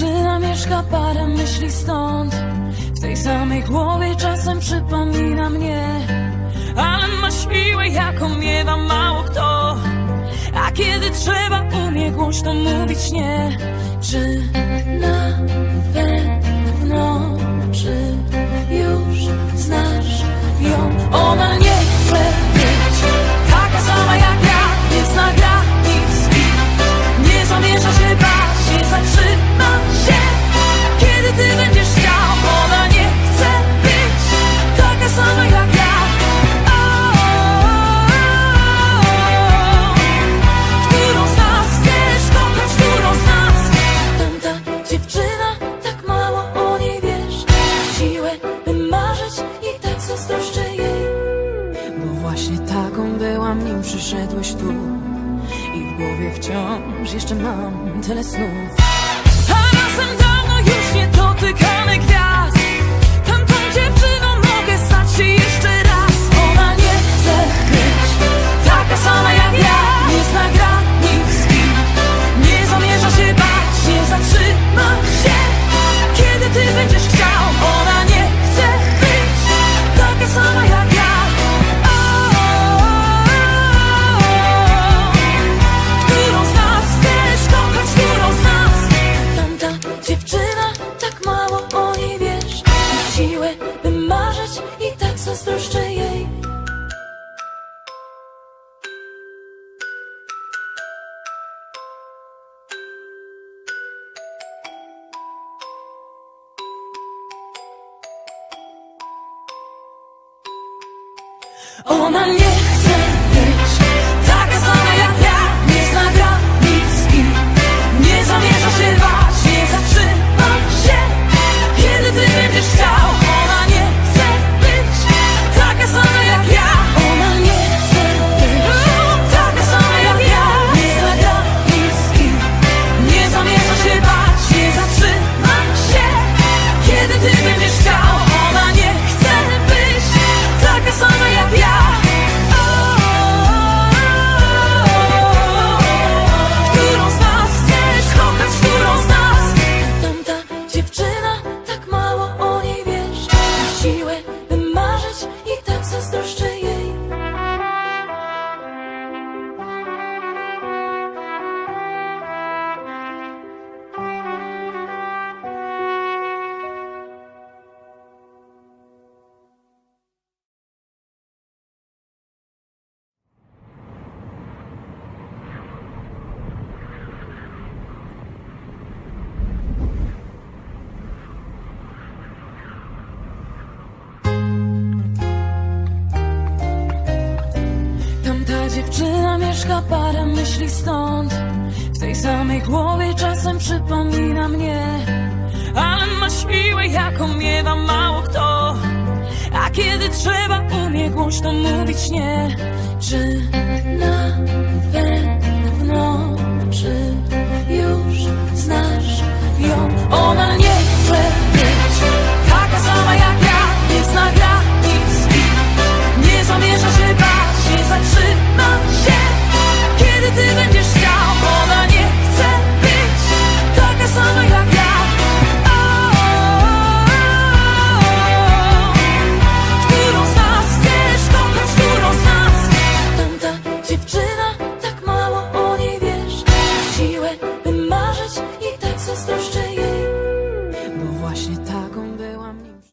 Czy zamieszka parę myśli stąd. W tej samej głowie czasem przypomina mnie. Ale ma siłę jaką miewa mało kto. A kiedy trzeba umie głośno mówić nie. Czy na Taką byłam, nim przyszedłeś tu. I w głowie wciąż jeszcze mam tyle snów. A razem dawno już nie dotykamy gwiazd. Oh, ona nie Mieszka parę myśli stąd. W tej samej głowie czasem przypomina mnie. Ale ma siłę jaką miewa mało kto. A kiedy trzeba umie głośno mówić nie Czy